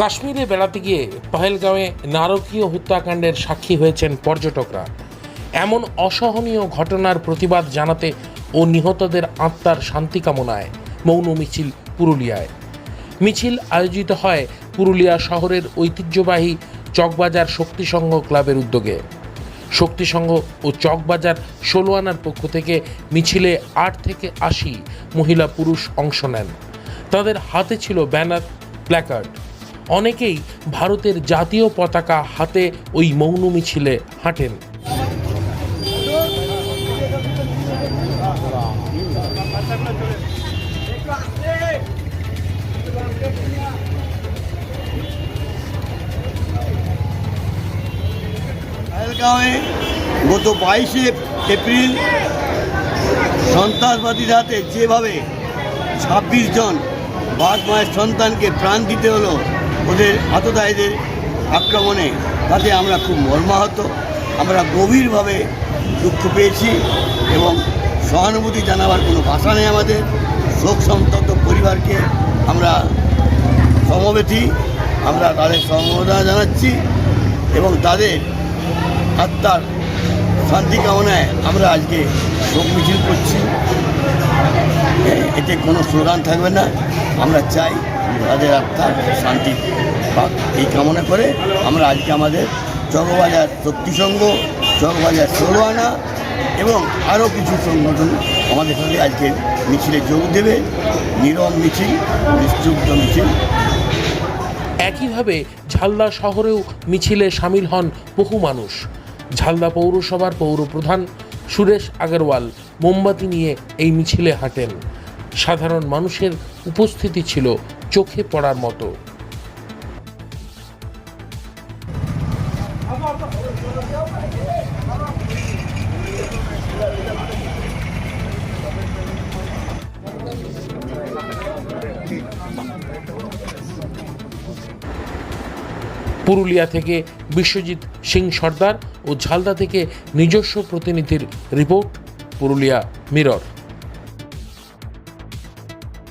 কাশ্মীরে বেড়াতে গিয়ে পহেলগাঁওয়ে নারকীয় হত্যাকাণ্ডের সাক্ষী হয়েছেন পর্যটকরা। এমন অসহনীয় ঘটনার প্রতিবাদ জানাতে ও নিহতদের আত্মার শান্তি কামনায় মৌন মিছিল পুরুলিয়ায়। মিছিল আয়োজিত হয় পুরুলিয়া শহরের ঐতিহ্যবাহী চকবাজার শক্তিসংঘ ক্লাবের উদ্যোগে। শক্তিসংঘ ও চকবাজার ষোলো আনার পক্ষ থেকে মিছিলে আট থেকে আশি মহিলা পুরুষ অংশ নেন। তাদের হাতে ছিল ব্যানার, প্ল্যাকার্ড। অনেকেই ভারতের জাতীয় পতাকা হাতে ওই মৌন মিছিলে হাঁটেন। গত বাইশে এপ্রিল সন্ত্রাসবাদীর হাতে যেভাবে ছাব্বিশ জন বাদ মায়ের সন্তানকে প্রাণ দিতে হলো ওদের আততায়ীদের আক্রমণে তাতে আমরা খুব মর্মাহত, আমরা গভীরভাবে দুঃখ পেয়েছি এবং সহানুভূতি জানাবার কোনো ভাষা নেই আমাদের। শোক সন্তপ্ত পরিবারকে আমরা সমবেতি, আমরা তাদের সমবেদনা জানাচ্ছি এবং তাদের আত্মার শান্তি কামনায় আমরা আজকে শোক মিছিল করছি। এতে কোনো স্লোগান থাকবে না। আমরা চাই তাদের আত্মার শান্তি পাক এই কামনা করে আমরা আজকে আমাদের চকবাজার শক্তিসংঘ চকবাজার ষোলো আনা এবং আরও কিছু সংগঠন আমাদের সঙ্গে আজকে মিছিলে যোগ দেবে নীরব মিছিল, নিশ্চুব্ধ মিছিল। একইভাবে ঝালদা শহরেও মিছিলে সামিল হন বহু মানুষ। ঝালদা পৌরসভার পৌরপ্রধান সুরেশ আগরওয়াল মোমবাতি নিয়ে এই মিছিলে হাঁটেন। সাধারণ মানুষের উপস্থিতি ছিল চোখে পড়ার মতো। পুরুলিয়া থেকে বিশ্বজিৎ সিং সর্দার ও ঝালদা থেকে নিজস্ব প্রতিনিধির রিপোর্ট, পুরুলিয়া মিরর।